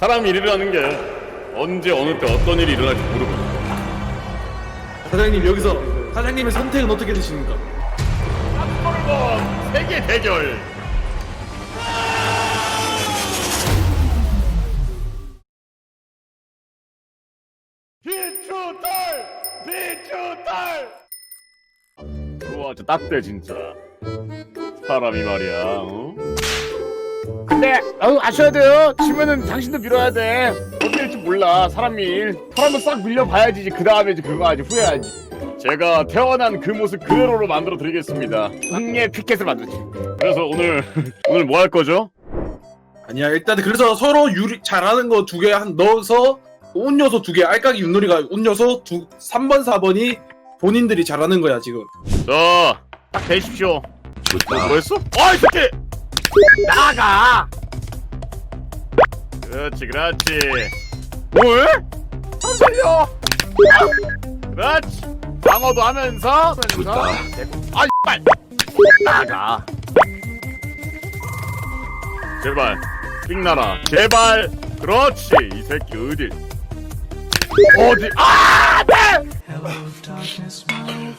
사람이 일이라는 게 언제 어느 때 어떤 일이 일어날지 모르거든. 사장님 여기서 사장님의 선택은 어떻게 되십니까? 번 세계 대결. 비추탈! 비추탈! 우와, 저 딱대 진짜. 사람이 말이야. 어? 근데 어, 아셔야 돼요. 치면은 당신도 밀어야 돼. 어떻게 될지 몰라. 사람 일. 사람을 싹 밀려봐야지. 이제 그 다음에 이제 그거 하지 후회하지. 제가 태어난 그 모습 그대로로 만들어 드리겠습니다. 흥의 피켓을 만들지. 그래서 오늘 오늘 뭐 할 거죠? 아니야 일단 그래서 서로 유리 잘하는 거 두 개 한 넣어서 운 요소 두 개 알까기 윷놀이가 운 요소 두 3번 4번이 본인들이 잘하는 거야 지금 자, 딱 대십시오. 뭐, 뭐 했어? 어이 새끼! 나가! 그렇지, 그렇지. 뭘? 안 살려! 그렇지. 방어도 하면서. 하면서. 아, 빨! 나가. 제발, 삑나라. 제발. 그렇지. 이 새끼 어디? 어디? 아, 안 돼!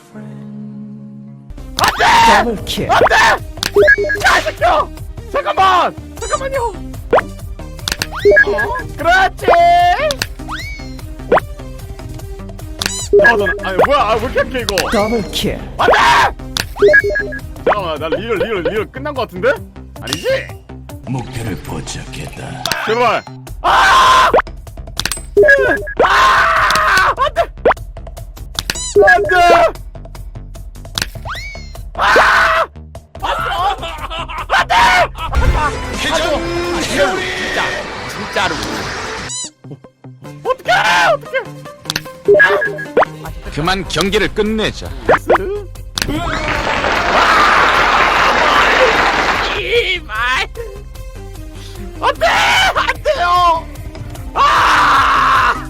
Friend. 안돼! 야, 이 새끼야! 잠깐만! 잠깐만요! 어? 그렇지! 아, 너, 아니, 뭐야, 아, 왜 이렇게 약해, 이거? Double kill. 안돼! 잠깐만, 나 리얼, 리얼, 리얼 끝난 거 같은데? 아니지? 목표를 포착했다. 제발! 아! 아! 안 돼! 안 돼! 안 돼! 진짜, 진짜로. 어떡해! 어떡해! 그만 경기를 끝내자. 이말 안돼 안돼요 아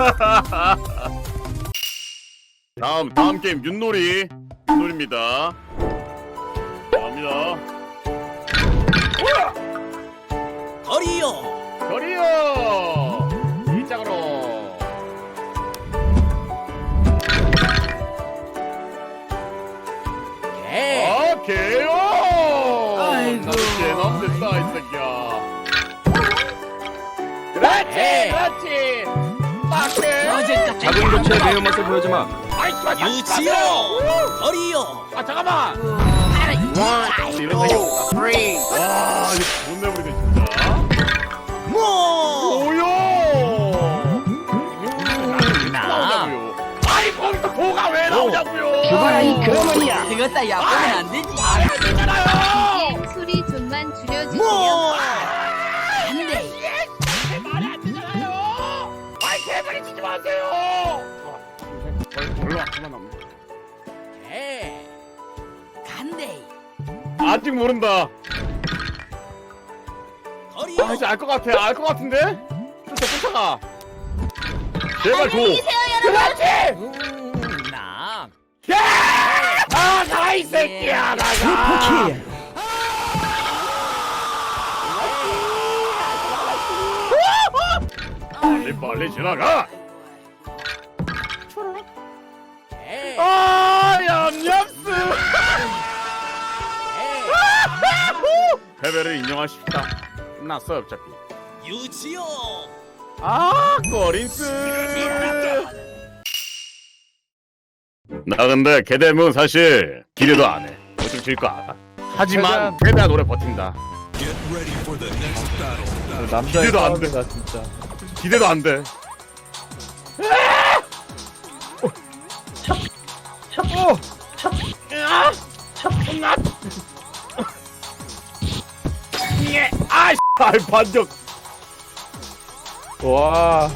다음 다음 게임 윷놀이 윷놀이입니다 갑니다 어리요. 거리요. 일장으로. 오케이요. 아이고. 나도 개놈 됐다 이 새끼야. 그렇지 그렇지. 빡세. 작은 교체의 매운 맛을 보여지 마. 유치요. 어리요. 아 잠깐만. 이런 새끼 와 이거. 못 내버리네 나오냐고요 아이 그러면이야. 이것다 얕보면 안 되지. 이게 소리 좀만 줄여주세요. 뭐? 안 돼. 말이 안 되잖아요 아이 개소리 치지 마세요 별로 안 그만 남네 에. 간대. 아직 모른다. 아 이제 알 것 같아 알 것 같은데 쫓아 쫓아가 제발 줘 그렇지 음, 나. 야! 아, 나가 이 새끼야, 나가. 빨리 빨리 지나가. 에. 아, 얌얌스. 패배를 인정하십시다. 끝났어 어차피. 유치요. 아, 거린스. 나 근데 개대문 사실 기대도 안 해. 어차피 질거 알아. 하지만 최대한 오래 버틴다. 남자의 기대도 안 돼. 싸움이다 진짜 기대도 안 돼. 예, 아, 아, 반격. 와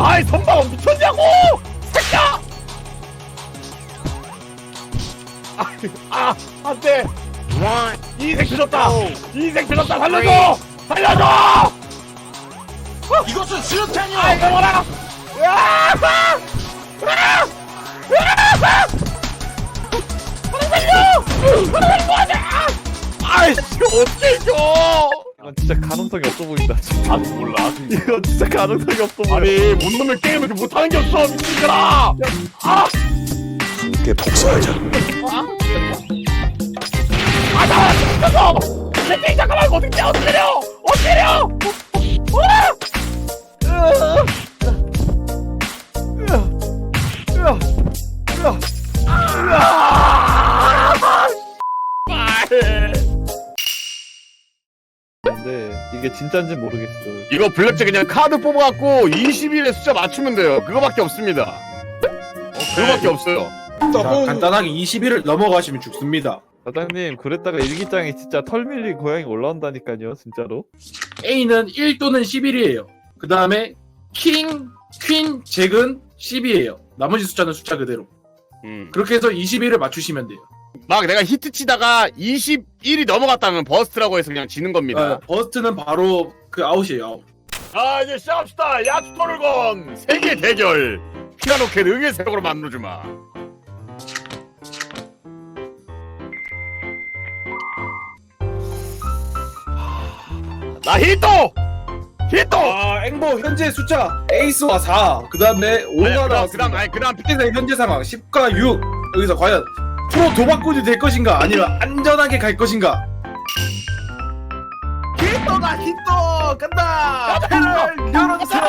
아이, 선방 미쳤냐고! 새끼야! 아, 아, 안 돼. 인생 들었다. 인생 들었다. 살려줘! 살려줘! 이것은 수류탄이야. 아이, 뭐라! 살려! 하나 살려! 아이씨, 어떻게 이겨! 진짜 가능성이 없어 보인다. 진짜. 아 몰라. 이거 진짜 가능성이 없어 보여. 아니 못 놈의 게임을 이렇게 못하는 게 없어 미친놈아. 함께 복수하자. 아나 미쳤어. 내 잠깐만 어떻게 때려 어떻게 때려 어떻게 때려. 근데 이게 진짜인지 모르겠어. 이거 블랙잭 그냥 카드 뽑아갖고 20일에 숫자 맞추면 돼요. 그거밖에 없습니다. 그거밖에 없어요. 자, 간단하게 20일을 넘어가시면 죽습니다. 사장님 그랬다가 일기장에 진짜 털 밀린 고양이 올라온다니까요 진짜로. A는 1 또는 11이에요. 그 다음에 킹, 퀸, 잭은 10이에요. 나머지 숫자는 숫자 그대로. 음. 그렇게 해서 21을 맞추시면 돼요. 막 내가 히트 치다가 21이 넘어갔다면 버스트라고 해서 그냥 지는 겁니다. 어, 버스트는 바로 그 아웃이에요. 아웃. 자 이제 시작합시다. 야투토를 건 세계 대결. 피아노 캔 응의 세력으로 만들어주마. 나 히토! 히토! 아, 앵보 현재 숫자 에이스와 4. 그 다음에 5가 아니, 그다음. 그다음 아니 그다음 피해자의 현재 상황 10과 6. 여기서 과연 프로 도박꾼이 될 것인가 아니면 안전하게 갈 것인가? 히토다 히토 간다. 배를 열어주세요.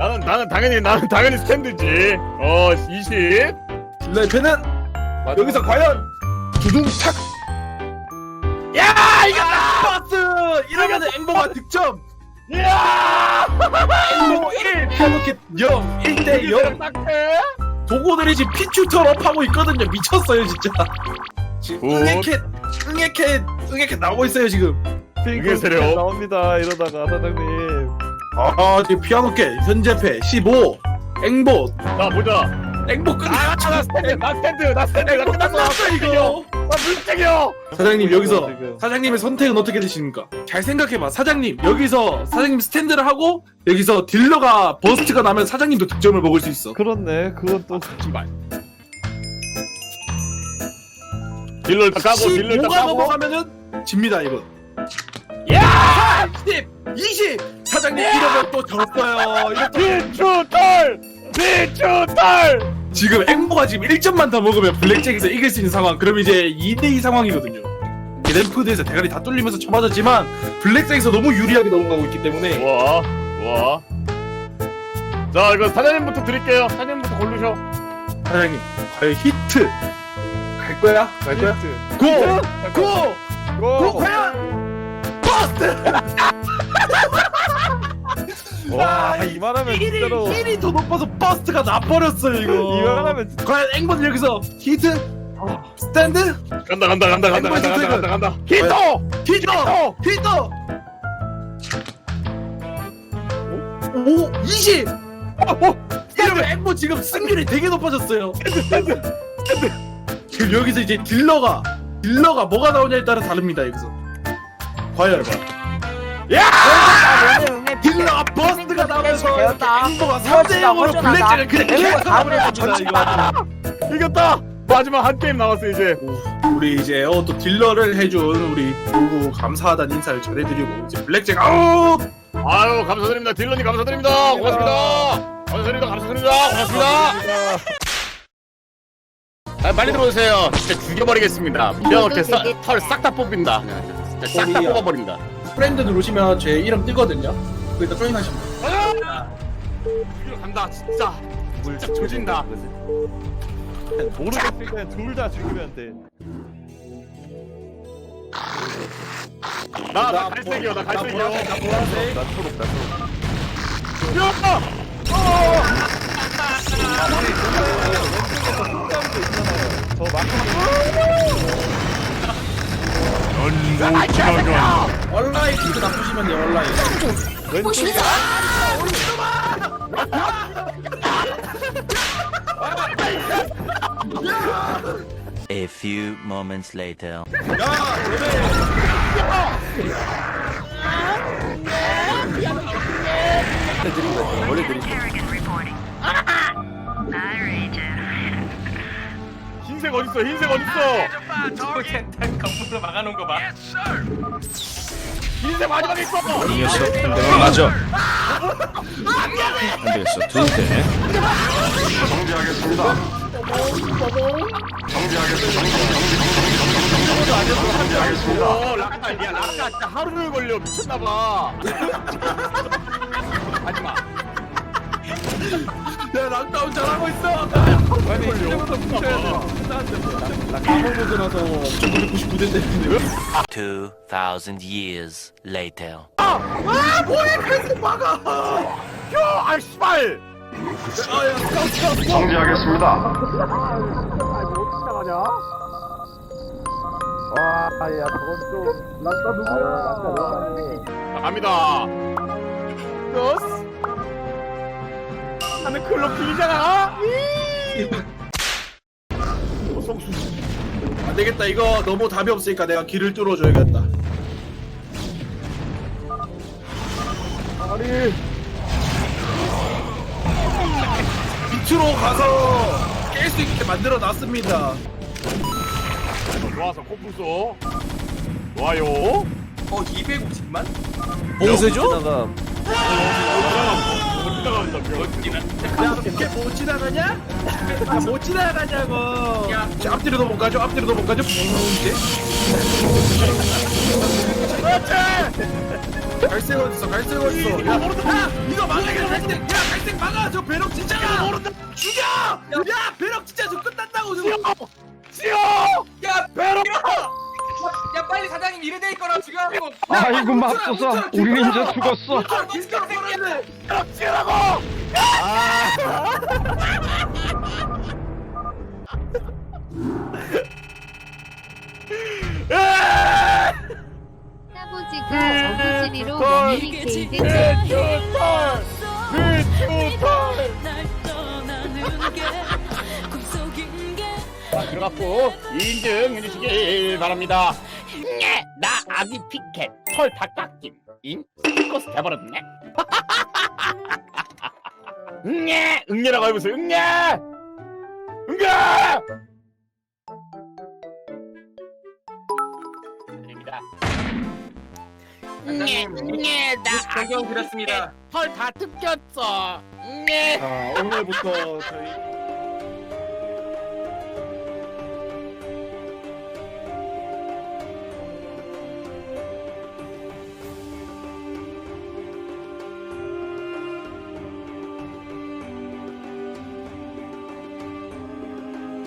나는 나는 당연히 나는 당연히 스탠드지. 어 20. 딜라이팬은 여기서 과연 두둥탁 야 이겼다! 버스 이러면 앵보가 득점. 야! 앵보 1 피아노켓 0 1대 0 딱해? 도고들이 지금 피추처럼 하고 있거든요 미쳤어요 진짜 지금 굿. 응애캣 응애캣 응애캣 나오고 있어요 지금 이게 세려. 나옵니다 이러다가 사장님. 아 지금 피아노켓 현재 패 15 앵보 자 보자. 앵보 끝 아, 나 스탠드, 나 스탠드, 나 스탠드, 나 끝났어. 끝났어 이거 나 물색이요. 사장님 여기서 지금. 사장님의 선택은 어떻게 되십니까? 잘 생각해봐 사장님 여기서 사장님 스탠드를 하고 여기서 딜러가 버스트가 나면 사장님도 득점을 먹을 수 있어 그렇네 그건 또 신발. 딜러 일단 까고, 딜러 일단 15가 까고. 넘어가면은 집니다 이거 야! 10 20 사장님 이러면 또 졌어요 이거 또 비추털! 비추털! 지금 앵보가 지금 1점만 더 먹으면 블랙잭에서 이길 수 있는 상황 그럼 이제 2대2 상황이거든요 램프드에서 대가리 다 뚫리면서 쳐맞았지만 블랙잭에서 너무 유리하게 넘어가고 있기 때문에 좋아, 좋아. 자, 이거 사장님부터 드릴게요. 사장님부터 고르셔. 사장님 과연 히트 갈 거야? 갈 거야? 고! 고! 고! 고! 과연 버스트! 와 이만하면 진짜로 1이 더 높아서 버스트가 나버렸어요 이거 이만하면 진짜 과연 앵보는 여기서 히트? 스탠드? 간다, 간다, 간다, 간다, 간다, 간다, 간다, 간다. 히토! 히터! 히터! 오! 20! 이러면 앵보 지금 승률이 되게 높아졌어요 지금 여기서 이제 딜러가 딜러가 뭐가 나오냐에 따라 다릅니다 여기서 과연 딜러가 버스트 가 나오면서 앵보가 3대 0으로 블랙잭을 그냥 계속 가버렸습니다 이거 이겼다! 마지막 한 게임 남았어, 이제. 우리 이제 어, 또 딜러를 해준 우리 누구 감사하다는 인사를 전해드리고 이제 블랙잭 아우 아유, 감사드립니다. 딜러님 감사드립니다. 고맙습니다. 감사드립니다. 감사드립니다. 고맙습니다. 아, 빨리 들어오세요. 진짜 죽여버리겠습니다. 이렇게 털 싹 다 뽑힌다. 진짜 싹다 거기야. 뽑아버린다. 프렌드 누르시면 제 이름 뜨거든요 그러니까 조인하시면 돼요. 죽이러 간다, 진짜. 진짜 조진다. 모르겠으니까 둘 다 죽이면 돼. 나, 나 갈색이요, 나 갈색이요. 나 보라색. 나 초록 나 초록. 야! 저 마크 얼라이 키도 나쁘시면 돼요 얼라이 왼쪽에 A few moments later. 흰색 어딨어? 흰색 어딨어? 젠탄 건물로 막아놓은 거 봐. 흰색 마지막에 있어 이 녀석. 한 대만 맞아. 안 되겠어. 두 대. 어 라카 야. 라카 진짜 하루를 걸려. 미쳤나 봐. 하지 마 야 락다운 잘하고 있어. 아니 이제부터 뭉쳐야 돼. 나 까먹고 나서 1999대인데 2,000 years later. 아 막아. 아 씨발. 아야 스카우트 스카우트 와야 저건 좀 락다 누구야? 락다 너무하니 자, 갑니다. 노스 나는 어, 성수. 안 되겠다. 이거 너무 답이 없으니까 내가 길을 뚫어줘야겠다. 아니. 밑으로 가서 깰 수 있게 만들어 놨습니다. 좋아서 코뿔소 좋아요. 어 250만? 봉쇄죠? 어, 야못 지나가냐? 아, 못 지나가냐고 야저 앞뒤로도 못 가죠 앞뒤로도 못 가죠 갈색 어딨어 갈색 어딨어 야 야, 이거 막아야 갈색 야 갈색 막아 저 배럭 진짜야 모른다 죽여 야 배럭 진짜 저 끝난다고 저거 지어 야 배로 야 빨리 사장님 이래 돼 있거라 지금. 아이고 맙소사 우리 이제 죽었어 버 배로 지라고! 사보지가 어부지리로 몸이 게이드 배추털 배추털 자 들어갔고 인증 해주시길 바랍니다. 네, 나 아기 피켓 털 다 깎임 잉? 스티커스 돼버렸네. 응애! 응애라고 해보세요 응애! 응애! 드립니다. 응애 응애 나 아기 존경 드렸습니다. 털다 뜯겼어. 응애. 자 오늘부터 저희